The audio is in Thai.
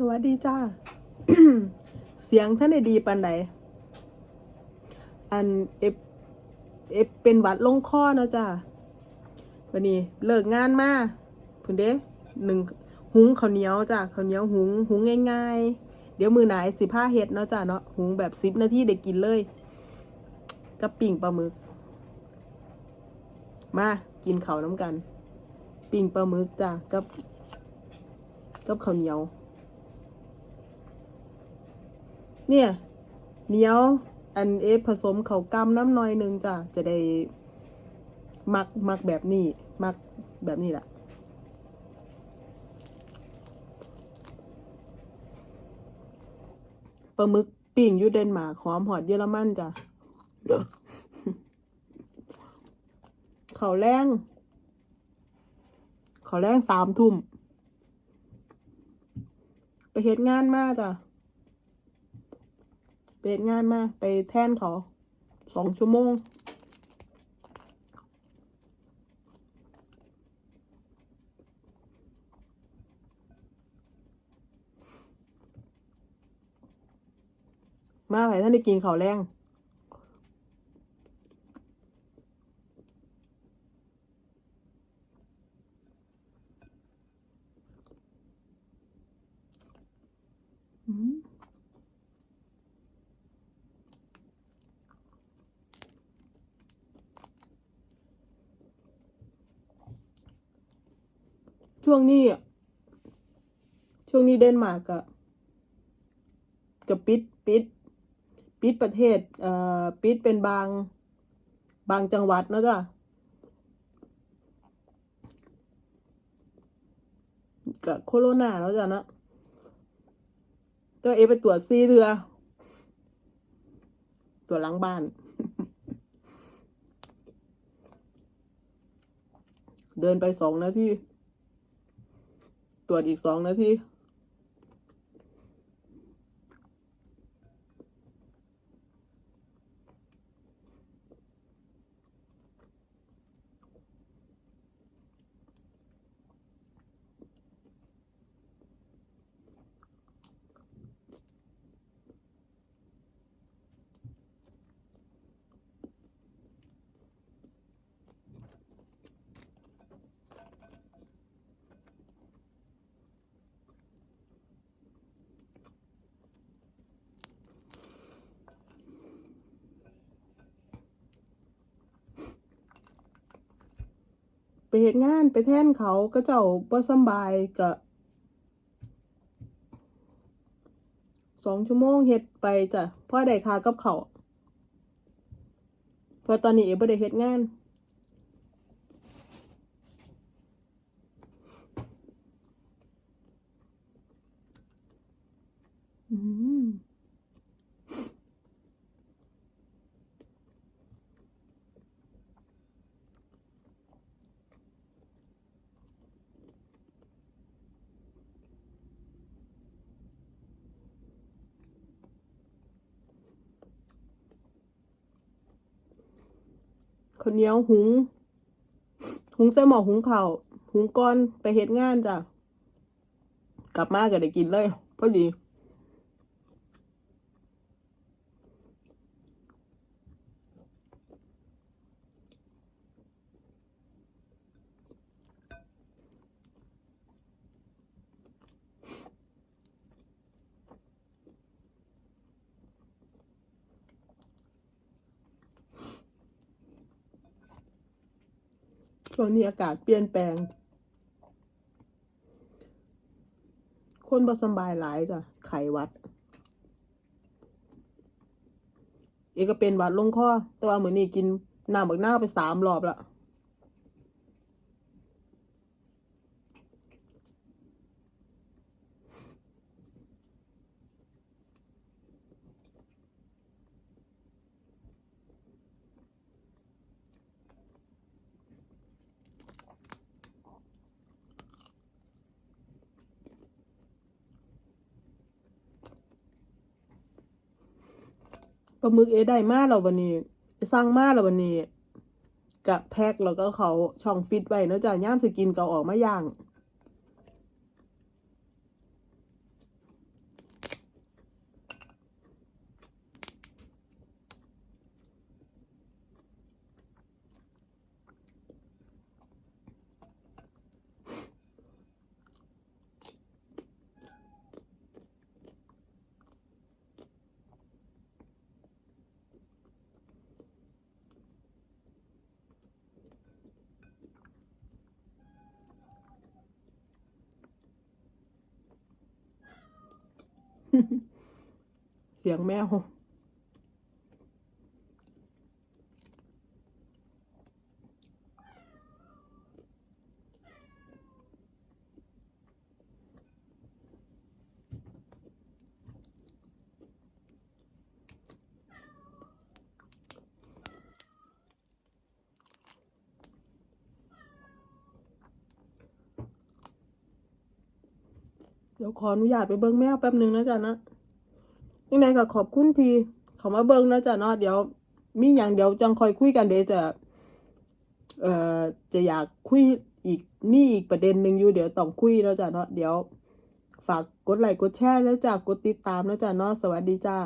สวัสดีจ้า เสียงท่านได้ดีปานใดอันเอฟเอฟเป็นวัดลงคอเนาะจ้าวันนี้เลิกงานมาพุ่นเด้หนึ่งหุงข้าวเหนียวจ้าข้าวเหนียวหุงหุงง่ายๆ เดี๋ยวมือไหนสิผ้าเฮ็ดเนาะจ้าเนาะหุงแบบสิบนาทีได้กินเลยกับปิ่งปลาหมึก มากินข้าวน้ำกัน ปิ่งปลาหมึกจ้ากับกับข้าวเหนียว เนี่ยเหนียวอันเอฟผสมเขาวกำน้ำหน้อยหนึงจ้ะจะได้มักมักแบบนี้ มักแบบนี้แหละปลาหมึกปิ้งยูเดนมาร์กหอมหอดเยอรมันจ้ะเขาแรงเขาแรงสามทุ่ม ไปเฮ็ดงานมากจ้ะ ไปเฮ็ดงานมาก ไปแท่นเขาสองชั่วโมง มาไผท่านได้กินข้าวแรงอืม ช่วงนี้อะช่วงนี้เดนมาร์กอะกับปิดปิดปิดประเทศเอ่อปิดเป็นบางบางจังหวัดนะจ้ะกับโคโรนาแล้วจ้ะเนอะก็เอไปตรวจซีเรือตรวจล้างบ้าน เดินไปสองนาที ตรวจอีกสองนาที ไปเหตุงานไปแท่นเขาก็เจ้าบ่สบายก็สองชั่วโมงเฮ็ดไปจ้ะพ่อได้คากับเขาเพอตอนนี้เอ๋บ่ได้เฮ็ดงาน อืม ข้าวเหนียวหุง หุงใส่หม้อหุงข้าวหุงก้อนไปเฮ็ดงานจ้ะ กลับมาก็ได้กินเลยพอดี ช่วงนี้อากาศเปลี่ยนแปลง คนบ่สบายหลายจ้ะไข้วัด เอกก็เป็นวัดลงคอแต่ว่ามื้อนนี่กินน้ำบักนาไปสามรอบละาหมึกเอได้มากเราวันนี้สร้างมากเราวันนี้กับแพ็คแล้วก็เขาช่องฟิตไว้เนอะจ้ะย่ามสกินเกาออกมาย่าง เสียงแมว เดี๋ยวขออนุญาตไปเบิ้งแมวแป๊บหนึ่งนะจ๊ะนะยังไงก็ขอบคุณทีเขามาเบิ้งนะจ๊ะเนาะเดี๋ยว มีอย่างเดี๋ยวจังคอยคุยกันเดี๋ยวจะเอ่อจะอยากคุยอีกมีอีกประเด็นหนึ่งอยู่เดี๋ยวต้องคุยนะจ๊ะเนาะเดี๋ยว ฝากกดไลค์กดแชร์แล้วจ้ะกดติดตามนะจ๊ะเนาะสวัสดีจ้า